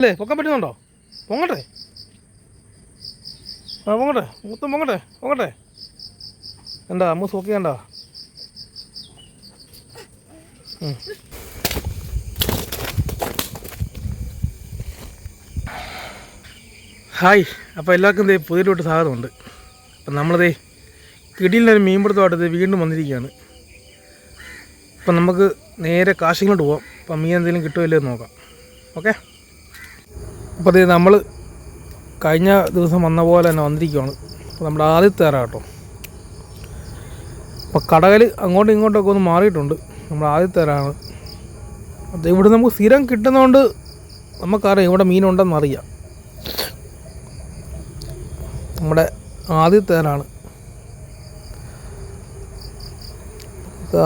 അല്ലേ? പൊക്കാൻ പറ്റുന്നുണ്ടോ? പൊങ്ങട്ടെ. ആ പൊങ്ങട്ടെ. മൊത്തം പൊങ്ങട്ടെ. പൊങ്ങട്ടെ. എന്താ അമ്മ സോക്കിയണ്ട ഹായ്. അപ്പോൾ എല്ലാവർക്കും ദേ തൊട്ട് സ്വാഗതമുണ്ട്. അപ്പം നമ്മളിതേ കിടിയിലൊരു മീൻപിടുത്തമായിട്ട് ഇത് വീണ്ടും വന്നിരിക്കുകയാണ്. അപ്പം നമുക്ക് നേരെ കാശിങ്ങോട്ട് പോവാം. അപ്പം മീൻ എന്തെങ്കിലും കിട്ടുമല്ലോ നോക്കാം. ഓക്കെ? അപ്പോൾ നമ്മൾ കഴിഞ്ഞ ദിവസം വന്ന പോലെ തന്നെ വന്നിരിക്കുകയാണ് അപ്പോൾ നമ്മുടെ ആദ്യത്തെ ഇറ കേട്ടോ. അപ്പോൾ കടകൽ അങ്ങോട്ടും ഇങ്ങോട്ടൊക്കെ ഒന്ന് മാറിയിട്ടുണ്ട്. നമ്മൾ ആദ്യത്തെ തരാണ്. അത് ഇവിടെ നമുക്ക് സ്ഥിരം കിട്ടുന്നതുകൊണ്ട് നമുക്കറിയാം ഇവിടെ മീനുണ്ടെന്ന് അറിയാം. നമ്മുടെ ആദ്യത്തെ തരാണ്.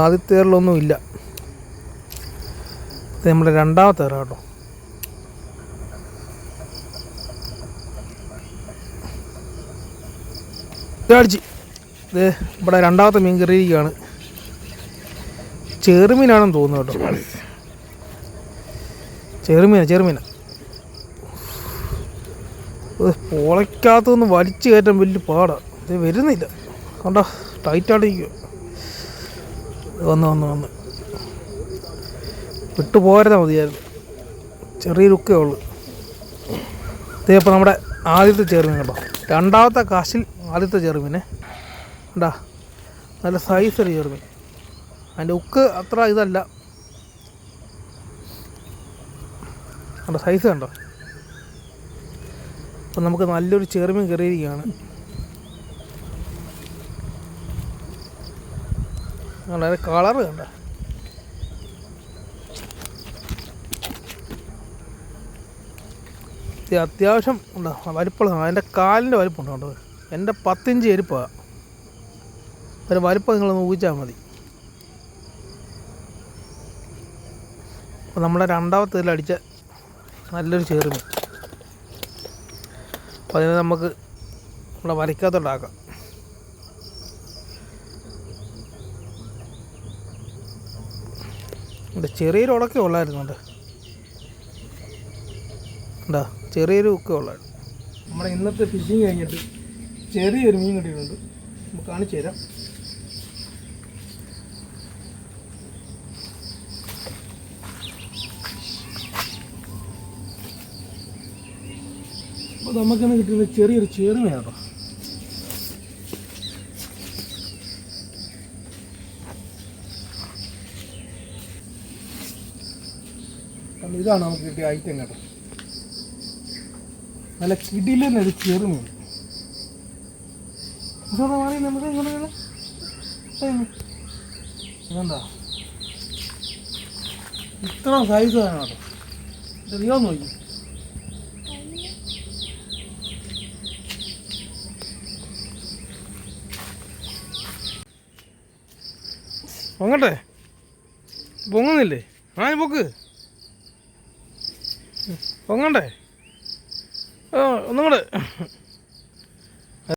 ആദ്യത്തെ തേറിലൊന്നും ഇല്ല ഇത് നമ്മുടെ രണ്ടാമത്തെ തേറ കേട്ടോ. ഇതടിച്ച്. ഇത് ഇവിടെ രണ്ടാമത്തെ മീൻ കറിയിരിക്കുകയാണ് ചെറുമീനാണെന്ന് തോന്നുന്നു കേട്ടോ. ചെറുമീന ചെറുമീന. പൊളയ്ക്കകത്തുനിന്ന് വലിച്ചു കയറ്റാൻ വലിയ പാടാണ് ഇത് വരുന്നില്ല. കണ്ടോ ടൈറ്റായിട്ടിരിക്കുക വന്ന് വന്ന് വന്ന്. വിട്ടു പോരുന്ന മതിയായിരുന്നു. ചെറിയൊരുക്കേ ഉള്ളൂ. ഉള്ളു ഇതേ ഇപ്പോൾ നമ്മുടെ ആദ്യത്തെ ചെറുമീൻ കേട്ടോ രണ്ടാമത്തെ കാശിൽ ആദ്യത്തെ ചെറുമീനെ. ഉണ്ടാ നല്ല സൈസ് ഒരു ചെറുമീൻ. അതിന്റെ ഉക്ക് അത്ര ഇതല്ല. കണ്ടോ സൈസ് കണ്ടോ? അപ്പം നമുക്ക് നല്ലൊരു ചെറുമീൻ കയറിയിരിക്കുകയാണ്. വളരെ കളർ കണ്ട? അത്യാവശ്യം ഉണ്ടോ വലിപ്പമുള്ള അതിന്റെ കാലിന്റെ വലിപ്പമുണ്ട് കേട്ടോ എന്റെ പത്തിഞ്ച് എരിപ്പാണ് ഒരു വലുപ്പം നിങ്ങളൊന്ന് ഊഹിച്ചാൽ മതി. അപ്പോൾ നമ്മുടെ രണ്ടാമത്തെ ഇതിലടിച്ച നല്ലൊരു ചേറുമീൻ. അപ്പോൾ അതിനെ നമുക്ക് നമ്മളെ വലിക്കാത്തോണ്ടാക്കാം. ഇവിടെ ചെറിയൊരു ഉടക്കെ ഉള്ളായിരുന്നുണ്ട് എന്താ ചെറിയൊരു ഉക്കേ ഉള്ളായിരുന്നു. നമ്മുടെ ഇന്നത്തെ ഫിഷിങ് കഴിഞ്ഞിട്ട് ചെറിയൊരു മീൻ കിട്ടിയിട്ടുണ്ട്. നമുക്ക് കാണിച്ചു തരാം. അപ്പോൾ നമുക്കിന്ന് കിട്ടുന്നത് ചെറിയൊരു ചേറുമയാണ് ഇതാണ് നമുക്ക് കിട്ടിയ ഐറ്റം കേട്ടോ. നല്ല കിടിലെന്നൊരു ചെറുമീൻ. ഇതോടെ മാറി നമുക്ക്. ഇതെന്താ? ഇത്ര സൈസ് കേട്ടോ. നോക്കി. പൊങ്ങട്ടെ? പൊങ്ങുന്നില്ലേ? ആ പൊക്ക്. പൊങ്ങണ്ടേ? ഒന്നും കൂടെ